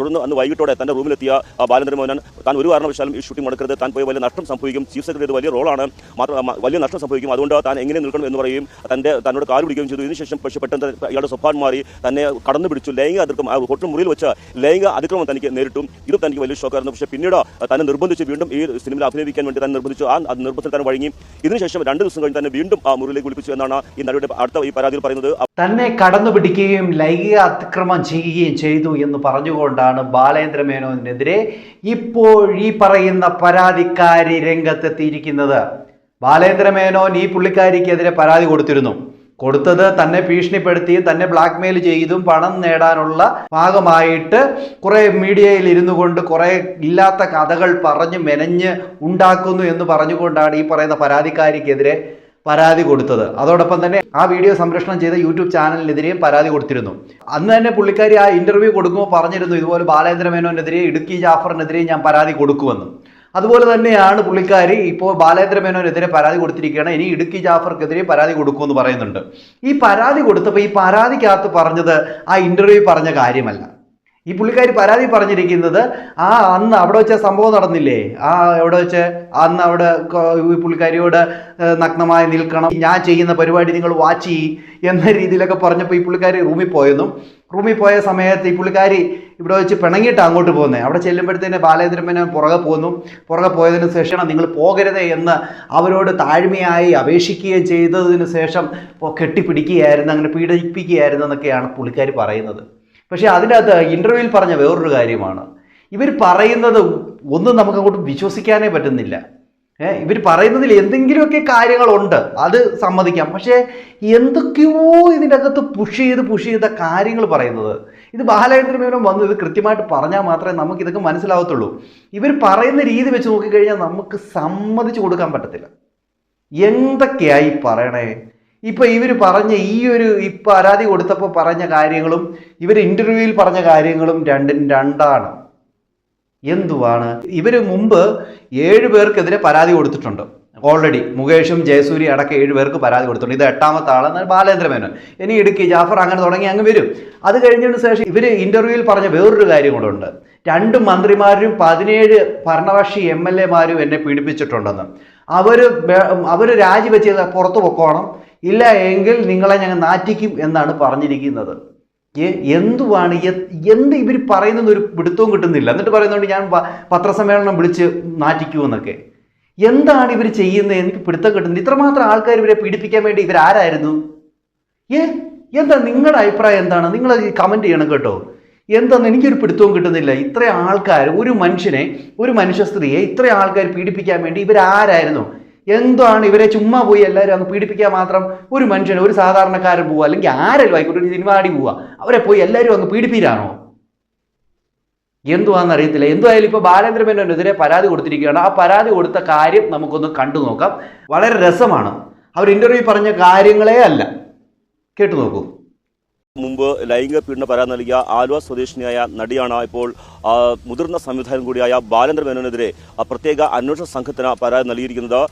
തുടർന്ന് അന്ന് വൈകിട്ടോടെ തന്റെ റൂമിലെത്തിയ ആ, ബാലേന്ദ്ര മോഹനൻ താൻ ഒരു കാരണവശാലും ഈ ഷൂട്ടിംഗ് നടക്കരുത് താൻ പോയി വലിയ നഷ്ടം സംഭവിക്കും. ചീഫ് സെക്രട്ടറി വലിയ റോളാണ്. മാത്രം വലിയ നഷ്ടം സംഭവിക്കും. അതുകൊണ്ട് താൻ എങ്ങനെ നിൽക്കണം എന്ന് പറയും തന്റെ തന്നോട് കാൽ പിടിക്കുകയും ചെയ്തു. ഇതിനുശേഷം പക്ഷേ പെട്ടെന്ന് ഇയാളുടെ സ്വഭാവം മാറി. തന്നെ കടന്നു പിടിച്ചു. ലൈംഗിക അതിക്രമം ആ ഹോട്ടൽ മുറിയിൽ വെച്ച ലൈംഗിക അതിക്രമം തനിക്ക് നേരിട്ടും. ഇത് തനിക്ക് വലിയ ഷോക്കായിരുന്നു. പക്ഷേ പിന്നീട് തന്നെ നിർബന്ധിച്ച് വീണ്ടും ഈ സിനിമയിൽ അഭിനയിക്കാൻ വേണ്ടി തന്നെ നിർബന്ധിച്ചു. ആ നിർബന്ധത്തിൽ തന്നെ വഴങ്ങി. ഇതിനുശേഷം രണ്ട് ദിവസം കഴിഞ്ഞ് തന്നെ വീണ്ടും ആ മുറിയിലേക്ക് വിളിപ്പിച്ചു എന്നാണ് ഈ നടിയുടെ അടുത്ത ഈ പരാതിയിൽ പറയുന്നത്. തന്നെ കടന്നു പിടിക്കുകയും ലൈംഗിക അതിക്രമം ചെയ്യുകയും ചെയ്തു എന്ന് പറഞ്ഞുകൊണ്ടാണ് ബാലേന്ദ്ര മേനോനെതിരെ ഇപ്പോൾ ഈ പറയുന്ന പരാതിക്കാരി രംഗത്തെത്തിയിരിക്കുന്നത്. ബാലേന്ദ്ര മേനോൻ ഈ പുള്ളിക്കാരിക്കെതിരെ പരാതി കൊടുത്തിരുന്നു. കൊടുത്തത് തന്നെ ഭീഷണിപ്പെടുത്തിയും തന്നെ ബ്ലാക്ക്മെയിൽ ചെയ്തും പണം നേടാനുള്ള ഭാഗമായിട്ട് കുറേ മീഡിയയിൽ ഇരുന്നു കൊണ്ട് കുറേ ഇല്ലാത്ത കഥകൾ പറഞ്ഞ് മെനഞ്ഞ് ഉണ്ടാക്കുന്നു എന്ന് പറഞ്ഞുകൊണ്ടാണ് ഈ പറയുന്ന പരാതിക്കാരിക്കെതിരെ പരാതി കൊടുത്തത്. അതോടൊപ്പം തന്നെ ആ വീഡിയോ സംപ്രേഷണം ചെയ്ത യൂട്യൂബ് ചാനലിനെതിരെയും പരാതി കൊടുത്തിരുന്നു. അന്ന് തന്നെ പുള്ളിക്കാരി ആ ഇന്റർവ്യൂ കൊടുക്കുമ്പോൾ പറഞ്ഞിരുന്നു ഇതുപോലെ ബാലേന്ദ്ര മേനോനെതിരെ ഇടുക്കി ജാഫറിനെതിരെ ഞാൻ പരാതി കൊടുക്കുമെന്ന്. അതുപോലെ തന്നെയാണ് പുള്ളിക്കാരി ഇപ്പോൾ ബാലേന്ദ്ര മേനോനെതിരെ പരാതി കൊടുത്തിരിക്കുകയാണ് ഇനി ഇടുക്കി ജാഫർക്കെതിരെ പരാതി കൊടുക്കുമെന്ന് പറയുന്നുണ്ട്. ഈ പരാതി കൊടുത്തപ്പോൾ ഈ പരാതിക്കകത്ത് പറഞ്ഞത് ആ ഇന്റർവ്യൂ പറഞ്ഞ കാര്യമല്ല. ഈ പുള്ളിക്കാരി പരാതി പറഞ്ഞിരിക്കുന്നത് ആ അന്ന് അവിടെ വെച്ച സംഭവം നടന്നില്ലേ? ആ എവിടെ വെച്ച്? അന്ന് അവിടെ ഈ പുള്ളിക്കാരിയോട് നഗ്നമായി നിൽക്കണം. ഞാൻ ചെയ്യുന്ന പരിപാടി നിങ്ങൾ വാച്ച് ചെയ്യ് എന്ന രീതിയിലൊക്കെ പറഞ്ഞപ്പോൾ ഈ പുള്ളിക്കാരി റൂമിൽ പോയെന്നും റൂമിൽ പോയ സമയത്ത് ഈ പുള്ളിക്കാരി ഇവിടെ വെച്ച് പിണങ്ങിയിട്ട് അങ്ങോട്ട് പോകുന്നത് അവിടെ ചെല്ലുമ്പോഴത്തേന് ബാലേന്ദ്രമേനോൻ പുറകെ പോകുന്നു. പുറകെ പോയതിനു ശേഷം നിങ്ങൾ പോകരുത് എന്ന് അവരോട് താഴ്മയായി അപേക്ഷിക്കുകയും ചെയ്തതിന് ശേഷം കെട്ടിപ്പിടിക്കുകയായിരുന്നു അങ്ങനെ പീഡിപ്പിക്കുകയായിരുന്നു എന്നൊക്കെയാണ് പുള്ളിക്കാരി പറയുന്നത്. പക്ഷേ അതിനകത്ത് ഇന്റർവ്യൂവിൽ പറഞ്ഞ വേറൊരു കാര്യമാണ്. ഇവർ പറയുന്നത് ഒന്നും നമുക്ക് അങ്ങോട്ട് വിശ്വസിക്കാനേ പറ്റുന്നില്ല. ഏഹ് ഇവർ പറയുന്നതിൽ എന്തെങ്കിലുമൊക്കെ കാര്യങ്ങളുണ്ട് അത് സമ്മതിക്കാം. പക്ഷേ എന്തൊക്കെയോ ഇതിന്റെ അകത്ത് പുഷ് ചെയ്ത് പുഷ് ചെയ്ത കാര്യങ്ങൾ പറയുന്നത്. ഇത് ബാലചന്ദ്രൻ മേനോൻ വന്നു ഇത് കൃത്യമായിട്ട് പറഞ്ഞാൽ മാത്രമേ നമുക്ക് ഇതൊക്കെ മനസ്സിലാവത്തുള്ളൂ. ഇവർ പറയുന്ന രീതി വെച്ച് നോക്കിക്കഴിഞ്ഞാൽ നമുക്ക് സമ്മതിച്ചു കൊടുക്കാൻ പറ്റത്തില്ല. എന്തൊക്കെയായി പറയണേ? ഇപ്പൊ ഇവർ പറഞ്ഞ ഈ ഒരു ഇപ്പൊ പരാതി കൊടുത്തപ്പോൾ പറഞ്ഞ കാര്യങ്ങളും ഇവർ ഇന്റർവ്യൂവിൽ പറഞ്ഞ കാര്യങ്ങളും രണ്ടും രണ്ടാണ്. എന്തുവാണ്? ഇവർ മുമ്പ് ഏഴ് പേർക്കെതിരെ പരാതി കൊടുത്തിട്ടുണ്ട്. ഓൾറെഡി മുകേഷും ജയസൂരി അടക്കം ഏഴ് പേർക്ക് പരാതി കൊടുത്തിട്ടുണ്ട്. ഇത് എട്ടാമത്തെ ആളെന്ന് ബാലേന്ദ്ര മേനോൻ. ഇനി ഇടുക്കി ജാഫർ അങ്ങനെ തുടങ്ങി അങ്ങ് വരും. അത് കഴിഞ്ഞതിന് ശേഷം ഇവർ ഇന്റർവ്യൂവിൽ പറഞ്ഞ വേറൊരു കാര്യം കൂടെ രണ്ട് മന്ത്രിമാരും പതിനേഴ് ഭരണകക്ഷി എം എൽ എമാരും എന്നെ പീഡിപ്പിച്ചിട്ടുണ്ടെന്ന്. അവർ അവർ രാജിവെച്ച് പുറത്തു പൊക്കോണം. ഇല്ല എങ്കിൽ നിങ്ങളെ ഞങ്ങൾ നാറ്റിക്കും എന്നാണ് പറഞ്ഞിരിക്കുന്നത്. എന്തുവാണ്? എന്ത് ഇവർ പറയുന്നത് ഒരു പിടുത്തവും കിട്ടുന്നില്ല. എന്നിട്ട് പറയുന്നുണ്ട് ഞാൻ പത്രസമ്മേളനം വിളിച്ച് നാറ്റിക്കുമെന്നൊക്കെ എന്താണ് ഇവർ ചെയ്യുന്നത്? എനിക്ക് പിടുത്തം കിട്ടുന്നത് ഇത്രമാത്രം ആൾക്കാർ ഇവരെ പീഡിപ്പിക്കാൻ വേണ്ടി ഇവരാരായിരുന്നു? ഏ എന്താ നിങ്ങളുടെ അഭിപ്രായം എന്താണ്? നിങ്ങൾ കമന്റ് ചെയ്യണം കേട്ടോ. എന്താന്ന് എനിക്കൊരു പിടുത്തവും കിട്ടുന്നില്ല. ഇത്ര ആൾക്കാർ ഒരു മനുഷ്യനെ ഒരു മനുഷ്യ സ്ത്രീയെ ഇത്ര ആൾക്കാർ പീഡിപ്പിക്കാൻ വേണ്ടി ഇവരാരായിരുന്നു? എന്താണ് ഇവരെ ചുമ്മാ പോയി എല്ലാവരും അങ്ങ് പീഡിപ്പിക്കാൻ മാത്രം ഒരു മനുഷ്യൻ ഒരു സാധാരണക്കാരൻ പോവുക അല്ലെങ്കിൽ ആരെങ്കിലും ആയിക്കോട്ടെ ഒരു സിനിമാടി പോവുക അവരെ പോയി എല്ലാവരും അങ്ങ് പീഡിപ്പിക്കാനോ എന്തുവാന്ന് അറിയത്തില്ല. എന്തുവായാലും ഇപ്പോൾ ബാലേന്ദ്ര മേനോനെതിരെ പരാതി കൊടുത്തിരിക്കുകയാണ്. ആ പരാതി കൊടുത്ത കാര്യം നമുക്കൊന്ന് കണ്ടു നോക്കാം. വളരെ രസമാണ്. അവർ ഇന്റർവ്യൂ പറഞ്ഞ കാര്യങ്ങളേ അല്ല. കേട്ടു നോക്കൂ. മുമ്പ് ലൈംഗിക പീഡന പരാതി നൽകിയ ആലുവ സ്വദേശിനിയായ നടിയാണ് ഇപ്പോൾ മുതിർന്ന സംവിധായകൻ കൂടിയായ ബാലേന്ദ്ര മേനോനെതിരെ പ്രത്യേക അന്വേഷണ സംഘത്തിന് പരാതി നൽകിയിരിക്കുന്നത്.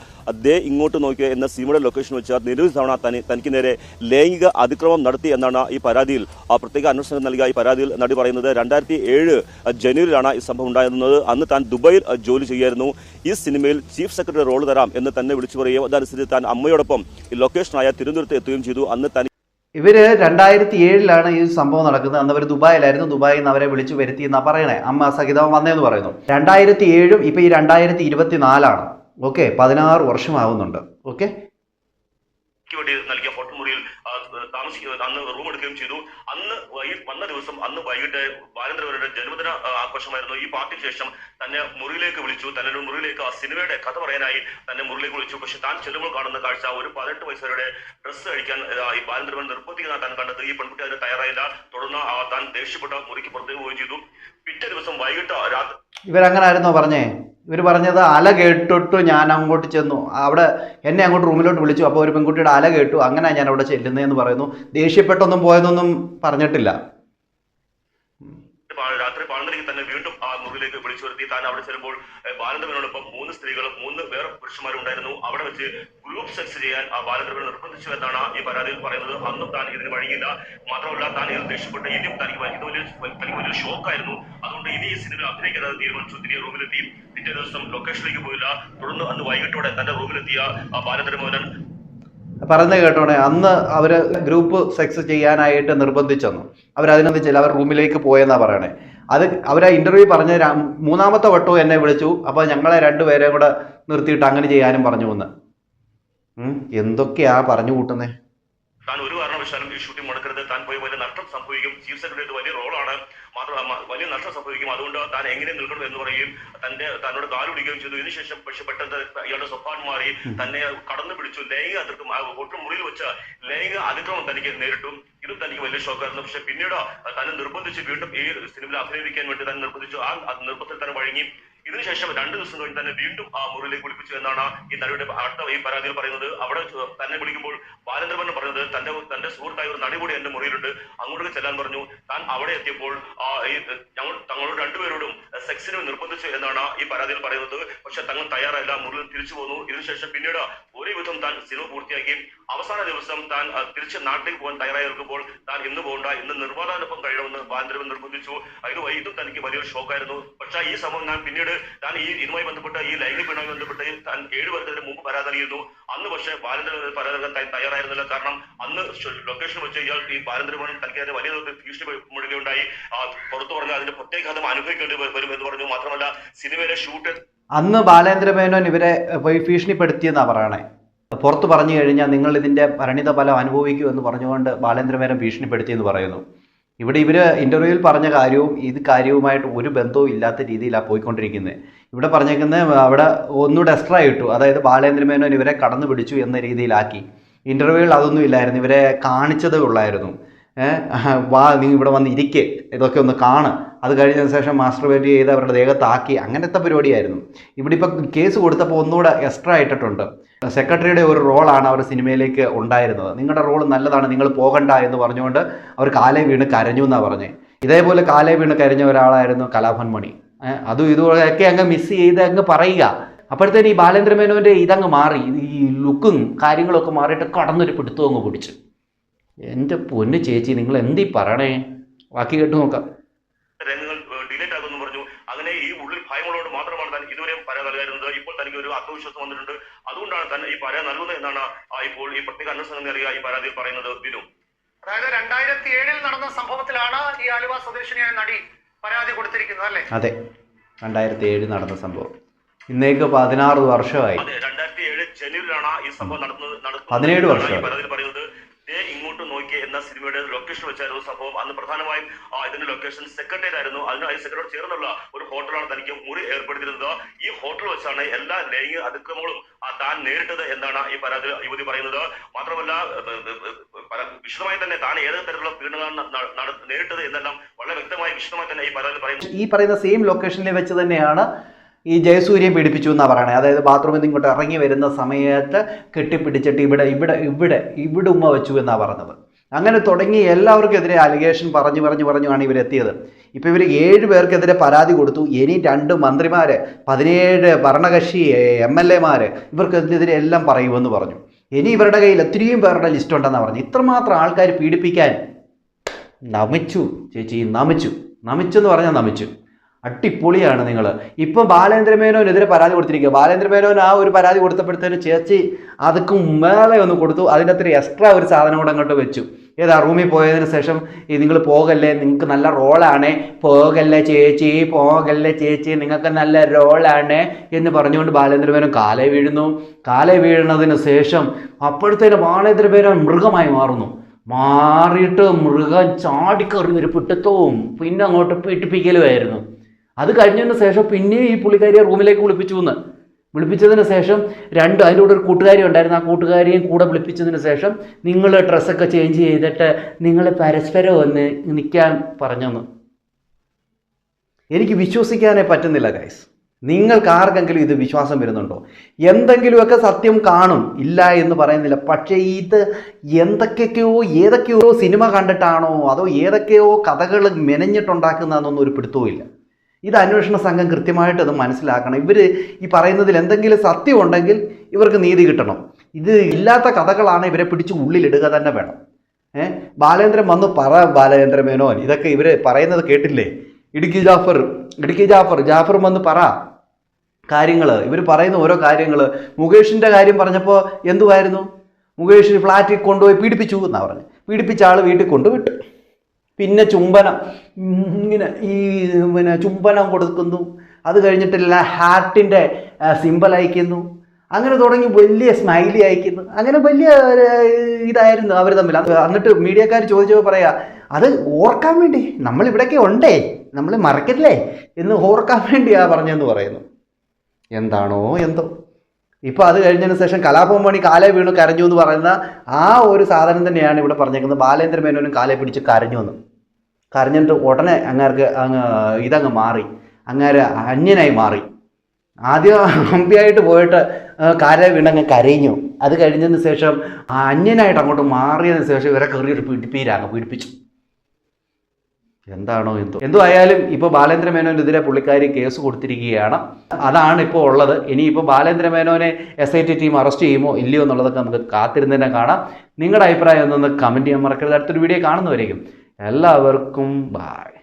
ദേ ഇങ്ങോട്ട് നോക്കിയ എന്ന സിനിമയുടെ ലൊക്കേഷൻ വെച്ച് നിരവധി തവണ തനി തനിക്ക് നേരെ ലൈംഗിക അതിക്രമം നടത്തി എന്നാണ് ഈ പരാതിയിൽ പ്രത്യേക അന്വേഷണ സംഘം നൽകിയ ഈ പരാതിയിൽ നടി പറയുന്നത്. രണ്ടായിരത്തി ഏഴ് ജനുവരിയിലാണ് ഈ സംഭവം ഉണ്ടായിരുന്നത്. അന്ന് താൻ ദുബായിൽ ജോലി ചെയ്യായിരുന്നു. ഈ സിനിമയിൽ ചീഫ് സെക്രട്ടറി റോൾ തരാം എന്ന് തന്നെ വിളിച്ചു പറയുകയും അതനുസരിച്ച് താൻ അമ്മയോടൊപ്പം ഈ ലൊക്കേഷനായ തിരുവനന്തപുരത്ത് എത്തുകയും ചെയ്തു. അന്ന് തനി ഇവർ രണ്ടായിരത്തി ഏഴിലാണ് ഈ സംഭവം നടക്കുന്നത്. അന്ന് അവർ ദുബായിലായിരുന്നു. ദുബായിൽ നിന്ന് അവരെ വിളിച്ചു വരുത്തി എന്നാ പറയണേ. അമ്മ സഹിതം വന്നേന്ന് പറയുന്നു. രണ്ടായിരത്തി ഏഴും ഇപ്പൊ ഈ രണ്ടായിരത്തി ഇരുപത്തി നാലാണ് ഓക്കെ പതിനാറ് വർഷമാവുന്നുണ്ട്. ഓക്കെ ക്ക് വേണ്ടി നൽകിയ ഹോട്ടൽ മുറിയിൽ ആ, താമസിക്കുക അന്ന് റൂം എടുക്കുകയും ചെയ്തു. അന്ന് വന്ന ദിവസം അന്ന് വൈകിട്ട് ബാലേന്ദ്രവരുടെ ജന്മദിന ആഘോഷമായിരുന്നു. ഈ പാർട്ടിക്ക് ശേഷം തന്നെ മുറിയിലേക്ക് വിളിച്ചു. തന്നെ മുറിയിലേക്ക് ആ സിനിമയുടെ കഥ പറയാനായി തന്നെ മുറിയിലേക്ക് വിളിച്ചു. പക്ഷെ താൻ ചെല്ലുമ്പോൾ കാണുന്ന കാഴ്ച ഒരു പതിനെട്ട് വയസ്സുകാരുടെ ഡ്രസ്സ് കഴിക്കാൻ ഈ ബാലേന്ദ്രവൻ നിർബന്ധിക്കുന്ന താൻ കണ്ടത് ഈ പെൺകുട്ടി അതിന് തയ്യാറായില്ല. തുടർന്ന് താൻ ദേഷ്യപ്പെട്ട മുറിക്ക് പുറത്തേക്ക് പോവുകയും ചെയ്തു. പിറ്റേ ദിവസം വൈകിട്ട് രാത്രി ഇവരങ്ങനായിരുന്നോ പറഞ്ഞേ? ഇവർ പറഞ്ഞത് അല കേട്ടിട്ട് ഞാൻ അങ്ങോട്ട് ചെന്നു. അവിടെ എന്നെ അങ്ങോട്ട് റൂമിലോട്ട് വിളിച്ചു. അപ്പോൾ ഒരു പെൺകുട്ടിയുടെ അല കേട്ടു. അങ്ങനെ ഞാൻ അവിടെ ചെല്ലുന്നതെന്ന് പറയുന്നു. ദേഷ്യപ്പെട്ടൊന്നും പോയതൊന്നും പറഞ്ഞിട്ടില്ല പാ- രാത്രി പതിനൊന്നരയ്ക്ക് തന്നെ ആ വിളിച്ചു വരുത്തി. താൻ അവിടെ ചെല്ലുമ്പോൾ ബാലചന്ദ്രനോടൊപ്പം മൂന്ന് സ്ത്രീകളും മൂന്ന് വേറെ പുരുഷന്മാരും ഉണ്ടായിരുന്നു. അവിടെ വെച്ച് ഗ്രൂപ്പ് സെക്സ് ചെയ്യാൻ ആ ബാലചന്ദ്രൻ നിർബന്ധിച്ചു എന്നാണ് ഈ പരാതിയിൽ പറയുന്നത്. അന്നും താൻ ഇതിന് വഴിയില്ല. മാത്രമല്ല താൻ ഇത് ദേഷ്യപ്പെട്ട് ഇനിയും തനിക്ക് ഇത് വലിയ തനിക്ക് വലിയ ഷോക്കായിരുന്നു. അതുകൊണ്ട് ഇനി ഈ സിനിമ അഭിനയിക്കാതെ തീരുമാനിച്ചു. തിരികെ റൂമിലെത്തി. പിറ്റേ ദിവസം ലൊക്കേഷനിലേക്ക് പോയില്ല. തുടർന്ന് അന്ന് വൈകിട്ടോടെ തന്റെ റൂമിലെത്തിയ ആ ബാലചന്ദ്രമോഹനൻ പറയുന്നത് കേട്ടോണേ അന്ന് അവർ ഗ്രൂപ്പ് സെക്സ് ചെയ്യാനായിട്ട് നിർബന്ധിച്ചെന്നു. അവരതിനൊന്നിച്ചില്ല അവർ റൂമിലേക്ക് പോയെന്നാ പറയണേ. അത് അവരെ ഇന്റർവ്യൂ പറഞ്ഞ മൂന്നാമത്തെ വട്ടവും എന്നെ വിളിച്ചു. അപ്പോൾ ഞങ്ങളെ രണ്ടുപേരെയും കൂടെ നിർത്തിയിട്ട് അങ്ങനെ ചെയ്യാനും പറഞ്ഞു എന്ന് എന്തൊക്കെയാ പറഞ്ഞു കൂട്ടുന്നേ? താൻ ഒരു കാരണവശാലും ഈ ഷൂട്ടിംഗ് മുടക്കരുത്. താൻ പോയി വലിയ നഷ്ടം സംഭവിക്കും. ചീഫ് സെക്രട്ടറിയുടെ വലിയ റോളാണ് വലിയ നഷ്ടം സംഭവിക്കും. അതുകൊണ്ട് താൻ എങ്ങനെ നിൽക്കണം എന്ന് പറയുകയും തന്റെ തന്നോട് കാൽ പിടിക്കുകയും ചെയ്തു. ഇതിനുശേഷം പക്ഷെ പെട്ടെന്ന് ഇയാളുടെ സ്വഭാവം മാറി. തന്നെ കടന്നു പിടിച്ചു. ലൈംഗിക അതിർത്തും ഒട്ടും മുറിയിൽ വെച്ച ലൈംഗിക അതിക്രമം തനിക്ക് നേരിട്ടും. ഇതും തനിക്ക് വലിയ ഷോക്കായിരുന്നു. പക്ഷെ പിന്നീട് തന്നെ നിർബന്ധിച്ച് വീണ്ടും ഈ സിനിമയിൽ അഭിനയിക്കാൻ വേണ്ടി തന്നെ നിർബന്ധിച്ചു. ആ ആ നിർബന്ധത്തിൽ തന്നെ വഴങ്ങി. ഇതിനുശേഷം രണ്ട് ദിവസം കഴിഞ്ഞ് തന്നെ വീണ്ടും ആ മുറിയിലേക്ക് വിളിപ്പിച്ചു എന്നാണ് ഈ നടിയുടെ അടുത്ത ഈ പരാതിയിൽ പറയുന്നത്. അവിടെ തന്നെ വിളിക്കുമ്പോൾ ബാലചന്ദ്രൻ പറയുന്നത് തന്റെ തന്റെ സുഹൃത്തായ ഒരു നടി കൂടി എന്റെ മുറിയിലുണ്ട്. അങ്ങോട്ടേക്ക് ചെല്ലാൻ പറഞ്ഞു. താൻ അവിടെ എത്തിയപ്പോൾ ആ ഈ ഞങ്ങൾ തങ്ങളോട് രണ്ടുപേരോടും സെക്സിന് നിർബന്ധിച്ചു എന്നാണ് ഈ പരാതിയിൽ പറയുന്നത്. പക്ഷെ തങ്ങൾ തയ്യാറല്ല. മുറിയിൽ തിരിച്ചു പോന്നു. ഇതിനുശേഷം പിന്നീട് വിധം താൻ സിനിമ പൂർത്തിയാക്കി അവസാന ദിവസം താൻ തിരിച്ച് നാട്ടിൽ പോകാൻ തയ്യാറായി നിൽക്കുമ്പോൾ താൻ ഇന്ന് പോകണ്ട ഇന്ന് നിർമ്മാതാവിനൊപ്പം കഴിയണമെന്ന് ബാന്ധവൻ നിർബന്ധിച്ചു. അതിന് വൈകിട്ടും തനിക്ക് വലിയൊരു ഷോക്കായിരുന്നു. പക്ഷേ ഈ സംഭവം ഞാൻ പിന്നീട് താൻ ഈ ഇതുമായി ബന്ധപ്പെട്ട് ഈ ലൈംഗിക പീഡനവുമായി ബന്ധപ്പെട്ട് താൻ ഏഴ് വർഷത്തിന് മുമ്പ് പരാതി നൽകിയിരുന്നു അന്ന് പക്ഷേ ബാലചന്ദ്രൻ പരാതി നൽകാൻ തയ്യാറായിരുന്നില്ല. കാരണം അന്ന് ലൊക്കേഷൻ വെച്ച് ഇയാൾ ഈ ബാലചന്ദ്രൻ തനിക്കെതിരെ വലിയ ഭീഷണി മുഴുകയുണ്ടായി പുറത്തു പറഞ്ഞ അതിന്റെ പ്രത്യാഘാതം അനുഭവിക്കേണ്ടി വരും എന്ന് പറഞ്ഞു. മാത്രമല്ല സിനിമയിലെ ഷൂട്ട് അന്ന് ബാലേന്ദ്ര മേനോൻ ഇവരെ പോയി ഭീഷണിപ്പെടുത്തിയെന്നാ പറയണേ. പുറത്ത് പറഞ്ഞു കഴിഞ്ഞാൽ നിങ്ങൾ ഇതിന്റെ പരിണിത ഫലം അനുഭവിക്കൂ എന്ന് പറഞ്ഞുകൊണ്ട് ബാലേന്ദ്ര ഭീഷണിപ്പെടുത്തി എന്ന് പറയുന്നു. ഇവിടെ ഇവർ ഇന്റർവ്യൂവിൽ പറഞ്ഞ കാര്യവും ഇത് കാര്യവുമായിട്ട് ഒരു ബന്ധവും ഇല്ലാത്ത രീതിയിലാണ് പോയിക്കൊണ്ടിരിക്കുന്നത്. ഇവിടെ പറഞ്ഞേക്കുന്നത് അവിടെ ഒന്നുകൂടെ എക്സ്ട്രാ ഇട്ടു. അതായത് ബാലേന്ദ്ര മേനോൻ ഇവരെ കടന്നു പിടിച്ചു എന്ന രീതിയിലാക്കി. ഇന്റർവ്യൂവിൽ അതൊന്നും ഇല്ലായിരുന്നു. ഇവരെ കാണിച്ചതേ ഉള്ളായിരുന്നു. വാ നീ ഇവിടെ വന്ന് ഇരിക്കെ. ഇതൊക്കെ ഒന്ന് കാണ്. അത് കഴിഞ്ഞതിന് ശേഷം മാസ്റ്റർബേറ്റ് ചെയ്ത് അവരുടെ ദേഹത്താക്കി. അങ്ങനത്തെ പരിപാടിയായിരുന്നു. ഇവിടെ ഇപ്പം കേസ് കൊടുത്തപ്പോൾ ഒന്നുകൂടെ എക്സ്ട്രാ ഇട്ടിട്ടുണ്ട് സെക്രട്ടറിയുടെ ഒരു റോളാണ് അവർ സിനിമയിലേക്ക് ഉണ്ടായിരുന്നത്. നിങ്ങളുടെ റോൾ നല്ലതാണ് നിങ്ങൾ പോകണ്ട എന്ന് പറഞ്ഞുകൊണ്ട് അവർ കാലേ വീണ് കരഞ്ഞു എന്നാണ് പറഞ്ഞത് ഇതേപോലെ കാലേ വീണ് കരഞ്ഞ ഒരാളായിരുന്നു കലാഭൻ മണി. അതും ഇതുപോലെയൊക്കെ അങ്ങ് മിസ് ചെയ്ത് അങ്ങ് പറയുക. അപ്പോഴത്തേന് ഈ ബാലേന്ദ്ര മേനോന്റെ ഇതങ്ങ് മാറി. ഈ ലുക്കും കാര്യങ്ങളൊക്കെ മാറിയിട്ട് കടന്നൊരു പിടുത്തവും അങ്ങ് പിടിച്ചു. എന്റെ പൊന്ന് ചേച്ചി നിങ്ങൾ എന്തീ പറയണേ? ബാക്കി കേട്ട് നോക്കാം. രംഗങ്ങൾ ഡിലീറ്റ് ആകുമെന്ന് പറഞ്ഞു. അങ്ങനെ ഈ ഉള്ളിൽ മാത്രമാണ് താൻ ഇതുവരെ പരാതി ഇപ്പോൾ തനിക്ക് ഒരു ആത്മവിശ്വാസം വന്നിട്ടുണ്ട്. അതുകൊണ്ടാണ് താൻ ഈ പരാതി നൽകുന്നത് എന്നാണ് ഇപ്പോൾ ഈ പ്രത്യേക അന്വേഷണം നൽകിയ ഈ പരാതിയിൽ പറയുന്നത് ബിനു അതായത് രണ്ടായിരത്തി ഏഴിൽ നടന്ന സംഭവത്തിലാണ് ഈ ആലുവ സ്വദേശിനിയായ നടി പരാതി കൊടുത്തിരിക്കുന്നത് അല്ലേ? അതെ രണ്ടായിരത്തി ഏഴ് നടന്ന സംഭവം. ഇന്നേക്ക് പതിനാറ് വർഷമായി. അതെ രണ്ടായിരത്തി ഏഴ് ജനുവരിയിലാണ് ഈ സംഭവം നടന്നത് നടക്കുന്നത് പതിനേഴ് എന്നാണ് വർഷം. ദേ ഇങ്ങോട്ട് നോക്കിയ എന്ന സിനിമയുടെ ലൊക്കേഷൻ വെച്ചായിരുന്നു സംഭവം. അന്ന് പ്രധാനമായും ഇതിന്റെ ലൊക്കേഷൻ സെക്രട്ടേറിയറ്റ് ആയിരുന്നു അതിന് അതിന് സെക്രട്ടറി ചേർന്നുള്ള ഒരു ഹോട്ടലാണ് തനിക്ക് മുറി ഏർപ്പെടുത്തിയിരുന്നത്. ഈ ഹോട്ടൽ വെച്ചാണ് എല്ലാ ലൈംഗിക അതിക്രമങ്ങളും താൻ നേരിട്ടത് എന്നാണ് ഈ പരാതി യുവതി പറയുന്നത്. മാത്രമല്ല വിശദമായി തന്നെ താൻ ഏത് തരത്തിലുള്ള പീഡനമാണ് ന- നേരിട്ടത് എന്നെല്ലാം വളരെ വ്യക്തമായി വിശദമായി തന്നെ ഈ പരാതി പറയുന്നു. ഈ പറയുന്ന സെയിം ലൊക്കേഷനിൽ വെച്ച് തന്നെയാണ് ഈ ജയസൂര്യയെ പീഡിപ്പിച്ചു എന്നാണ് പറയണത് അതായത് ബാത്റൂമിൽ നിന്ന് ഇങ്ങോട്ട് ഇറങ്ങി വരുന്ന സമയത്ത് കെട്ടിപ്പിടിച്ചിട്ട് ഇവിടെ ഇവിടെ ഇവിടെ ഇവിടെ ഉമ്മ വെച്ചു എന്നാണ് പറഞ്ഞത്. അങ്ങനെ തുടങ്ങി എല്ലാവർക്കെതിരെ അലിഗേഷൻ പറഞ്ഞു പറഞ്ഞു പറഞ്ഞുമാണ് ഇവരെത്തിയത് ഇപ്പോൾ ഇവർ ഏഴ് പേർക്കെതിരെ പരാതി കൊടുത്തു. ഇനി രണ്ട് മന്ത്രിമാർ പതിനേഴ് ഭരണകക്ഷി എം എൽ എമാർ ഇവർക്കെതിരെ എല്ലാം പറയുമെന്ന് പറഞ്ഞു. ഇനി ഇവരുടെ കയ്യിൽ എത്രയും പേരുടെ ലിസ്റ്റ് ഉണ്ടെന്നാണ് പറഞ്ഞു ഇത്രമാത്രം ആൾക്കാർ പീഡിപ്പിക്കാൻ നമിച്ചു. ചേച്ചി നമിച്ചു. നമിച്ചു എന്ന് പറഞ്ഞാൽ നമിച്ചു. അട്ടിപ്പൊളിയാണ് നിങ്ങൾ ഇപ്പം ബാലേന്ദ്രമേനോനെതിരെ പരാതി കൊടുത്തിരിക്കുക. ബാലേന്ദ്രമേനോൻ ആ ഒരു പരാതി കൊടുത്തപ്പോഴത്തേന് ചേച്ചി അതൊക്കെ മേലെ ഒന്ന് കൊടുത്തു. അതിന്റെ അത്ര എക്സ്ട്രാ ഒരു സാധനം കൂടെ അങ്ങോട്ട് വെച്ചു. ഏതാ റൂമിൽ പോയതിന് ശേഷം നിങ്ങൾ പോകല്ലേ? നിങ്ങൾക്ക് നല്ല റോളാണ്. പോകല്ലേ ചേച്ചി പോകല്ലേ ചേച്ചി. നിങ്ങൾക്ക് നല്ല റോളാണ്. എന്ന് പറഞ്ഞുകൊണ്ട് ബാലേന്ദ്രമേനോൻ കാലെ വീഴുന്നു. കാലെ വീഴുന്നതിന് ശേഷം അപ്പോഴത്തേന് ബാലേന്ദ്രമേനോൻ മൃഗമായി മാറുന്നു. മാറിയിട്ട് മൃഗം ചാടിക്കറി ഒരു പിട്ടത്തവും പിന്നെ അങ്ങോട്ട് പീഡിപ്പിക്കലുമായിരുന്നു. അത് കഴിഞ്ഞതിന് ശേഷം പിന്നെയും ഈ പുള്ളിക്കാരിയെ റൂമിലേക്ക് വിളിപ്പിച്ചു എന്ന് വിളിപ്പിച്ചതിന് ശേഷം രണ്ട് അതിന്റെ കൂടെ ഒരു കൂട്ടുകാരി ഉണ്ടായിരുന്നു. ആ കൂട്ടുകാരിയും കൂടെ വിളിപ്പിച്ചതിന് ശേഷം നിങ്ങൾ ഡ്രസ്സൊക്കെ ചേഞ്ച് ചെയ്തിട്ട് നിങ്ങൾ പരസ്പരം ഒന്ന് നിൽക്കാൻ പറഞ്ഞെന്ന്. എനിക്ക് വിശ്വസിക്കാനേ പറ്റുന്നില്ല ഗൈസ് നിങ്ങൾക്ക് ആർക്കെങ്കിലും ഇത് വിശ്വാസം വരുന്നുണ്ടോ? എന്തെങ്കിലുമൊക്കെ സത്യം കാണും. ഇല്ല എന്ന് പറയുന്നില്ല. പക്ഷേ ഇത് എന്തൊക്കെയൊക്കെയോ ഏതൊക്കെയോ സിനിമ കണ്ടിട്ടാണോ അതോ ഏതൊക്കെയോ കഥകൾ മെനഞ്ഞിട്ടുണ്ടാക്കുന്നതെന്നൊന്നും ഒരു പിടുത്തവും ഇത് അന്വേഷണ സംഘം കൃത്യമായിട്ട് അത് മനസ്സിലാക്കണം. ഇവർ ഈ പറയുന്നതിൽ എന്തെങ്കിലും സത്യമുണ്ടെങ്കിൽ ഇവർക്ക് നീതി കിട്ടണം. ഇത് ഇല്ലാത്ത കഥകളാണ് ഇവരെ പിടിച്ച് ഉള്ളിലിടുക തന്നെ വേണം. ഏഹ് ബാലേന്ദ്രൻ വന്ന് പറ ബാലേന്ദ്ര മേനോൻ ഇതൊക്കെ ഇവർ പറയുന്നത് കേട്ടില്ലേ? ഇടുക്കി ജാഫർ ഇടുക്കി ജാഫർ ജാഫർ വന്ന് പറ കാര്യങ്ങൾ ഇവർ പറയുന്ന ഓരോ കാര്യങ്ങൾ മുകേഷിന്റെ കാര്യം പറഞ്ഞപ്പോൾ എന്തുവായിരുന്നു? മുകേഷ് ഫ്ലാറ്റിൽ കൊണ്ടുപോയി പീഡിപ്പിച്ചു എന്നാണ് പറഞ്ഞു. പീഡിപ്പിച്ച ആൾ വീട്ടിൽ കൊണ്ടുവിട്ടു. പിന്നെ ചുംബനം. ഇങ്ങനെ ഈ പിന്നെ ചുംബനം കൊടുക്കുന്നു. അത് കഴിഞ്ഞിട്ടില്ല ഹാർട്ടിന്റെ സിമ്പിൾ അയക്കുന്നു. അങ്ങനെ തുടങ്ങി വലിയ സ്മൈലി അയക്കുന്നു. അങ്ങനെ വലിയ ഇതായിരുന്നു അവർ തമ്മിൽ. എന്നിട്ട് മീഡിയക്കാർ ചോദിച്ചപ്പോൾ പറയാ അത് ഓർക്കാൻ വേണ്ടി. നമ്മൾ ഇവിടെയൊക്കെ ഉണ്ടേ. നമ്മൾ മറക്കില്ലേ? എന്ന് ഓർക്കാൻ വേണ്ടിയാ പറഞ്ഞെന്ന് പറയുന്നു. എന്താണോ എന്തോ. ഇപ്പൊ അത് കഴിഞ്ഞതിന് ശേഷം കലാപം മണി കാലേ വീണു കരഞ്ഞു എന്ന് പറയുന്ന ആ ഒരു സാധനം തന്നെയാണ് ഇവിടെ പറഞ്ഞേക്കുന്നത്. ബാലേന്ദ്ര മേനോനും കാലെ പിടിച്ച് കരഞ്ഞു എന്ന്. കരഞ്ഞിട്ട് ഉടനെ അങ്ങേർക്ക് അങ്ങ് ഇതങ്ങ് മാറി. അങ്ങേര് അന്യനായി മാറി. ആദ്യം അമ്പിയായിട്ട് പോയിട്ട് കാലേ വീണങ്ങ് കരഞ്ഞു. അത് കഴിഞ്ഞതിന് ശേഷം അന്യനായിട്ട് അങ്ങോട്ട് മാറിയതിന് ശേഷം ഇവരെ കയറിയിട്ട് പിടിപ്പീരാങ്ങ് പീഡിപ്പിച്ചു. എന്താണോ എന്തോ. എന്തോ ആയാലും ഇപ്പോൾ ബാലേന്ദ്ര മേനോനെതിരെ പുള്ളിക്കാരി കേസ് കൊടുത്തിരിക്കുകയാണ്. അതാണ് ഇപ്പോൾ ഉള്ളത്. ഇനി ഇനിയിപ്പോൾ Balendra മേനോനെ S I T team arrest ചെയ്യുമോ ഇല്ലയോ എന്നുള്ളതൊക്കെ നമുക്ക് കാത്തിരുന്ന് തന്നെ കാണാം. നിങ്ങളുടെ അഭിപ്രായം എന്നൊന്ന് കമന്റ് ചെയ്യാൻ മറക്കരുത്. അടുത്തൊരു വീഡിയോ കാണുന്നവരേക്കും. എല്ലാവർക്കും ബായ്